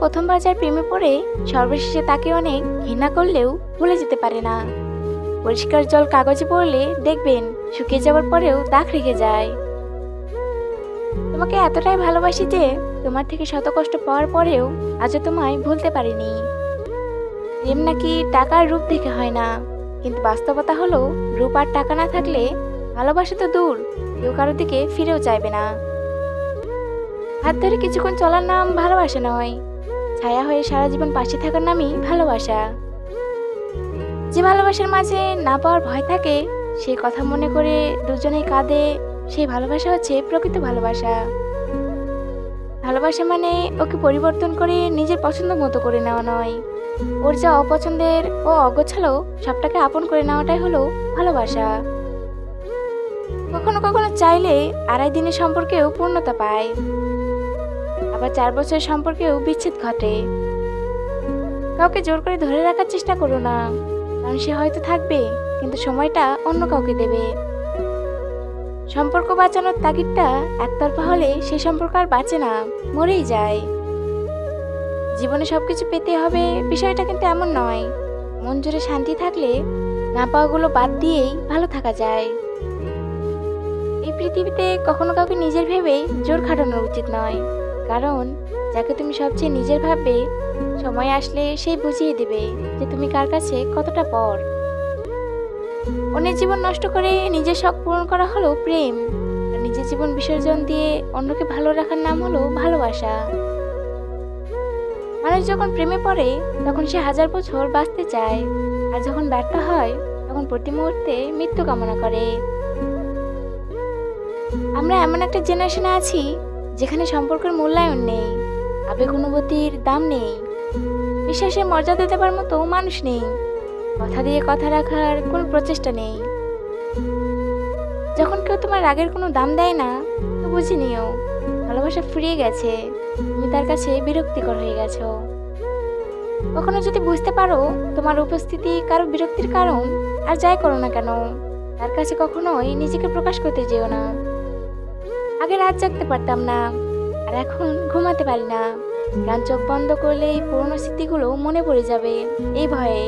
প্রথমবার যার প্রেমে পড়ে সর্বশেষে তাকে অনেক ঘৃণা করলেও ভুলে যেতে পারে না। পরিষ্কার জল কাগজে পড়লে দেখবেন শুকিয়ে যাওয়ার পরেও দাগ রেখে যায়। তোমাকে এতটাই ভালোবাসি যে তোমার থেকে শত কষ্ট পাওয়ার পরেও আজও তোমায় ভুলতে পারিনি। প্রেম নাকি টাকার রূপ দেখে হয় না, কিন্তু বাস্তবতা হলো রূপ আর টাকা না থাকলে ভালোবাসা তো দূর, কেউ কারোর দিকে ফিরেও চাইবে না। হাত ধরে কিছুক্ষণ চলার নাম ভালোবাসা নয় ছায়া হয়ে সারা জীবন পাশে থাকার নামই ভালোবাসা। যে ভালোবাসার মাঝে না পাওয়ার ভয় থাকে, সেই কথা মনে করে দুজনেই কাঁদে, সেই ভালোবাসা হচ্ছে প্রকৃত ভালোবাসা। ভালোবাসা মানে ওকে পরিবর্তন করে নিজের পছন্দ মতো করে নেওয়া নয়। ওর যা অপছন্দের ও অগোছালো, সবটাকে আপন করে নেওয়াটাই হলো ভালোবাসা। কখনো কখনো চাইলে আড়াই দিনের সম্পর্কেও পূর্ণতা পায়। আবার চার বছরের সম্পর্কেও বিচ্ছেদ ঘটে। কাউকে জোর করে ধরে রাখার চেষ্টা করো না, কারণ সে হয়তো থাকবে, কিন্তু সময়টা অন্য কাউকে দেবে। সম্পর্ক বাঁচানোর তাগিদটা একতরফা হলে সে সম্পর্ক আর বাঁচে না, মরেই যায়। জীবনে সবকিছু পেতে হবে বিষয়টা কিন্তু এমন নয়, মন জুড়ে শান্তি থাকলে না পাওয়াগুলো বাদ দিয়েই ভালো থাকা যায়। এই পৃথিবীতে কখনো কাউকে নিজের ভেবে জোর খাটানো উচিত নয়। কারণ যাকে তুমি সবচেয়ে নিজের ভাববে, সময় আসলে সেই বুঝিয়ে দেবে যে তুমি কার কাছে কতটা পর অন্যের জীবন নষ্ট করে নিজের শখ পূরণ করা হলো প্রেম। নিজের জীবন বিসর্জন দিয়ে অন্যকে ভালো রাখার নাম হলো ভালোবাসা। মানুষ যখন প্রেমে পড়ে, তখন সে হাজার বছর বাঁচতে চায়। আর যখন ব্যর্থ হয়, তখন প্রতি মুহূর্তে মৃত্যু কামনা করে। আমরা এমন একটা জেনারেশনে আছি যেখানে সম্পর্কের মূল্যায়ন নেই আবেগ অনুভূতির দাম নেই, বিশ্বাসের মর্যাদা দেবার মতো মানুষ নেই, কথা দিয়ে কথা রাখার কোনো প্রচেষ্টা নেই। যখন কেউ তোমার রাগের কোনো দাম দেয় না, তো বুঝে নিও, ভালোবাসা ফুরিয়ে গেছে, তুমি তার কাছে বিরক্তিকর হয়ে গেছো। কখনো যদি বুঝতে পারো, তোমার উপস্থিতি কারও বিরক্তির কারণ, আর যাই করো না কেন, তার কাছে কখনোই নিজেকে প্রকাশ করতে যেও না। আগে রাত জাগতে পারতাম না। আর এখন ঘুমাতে পারি না। গান চোখ বন্ধ করলে এই পুরনো স্মৃতিগুলো মনে পড়ে যাবে, এই ভয়ে।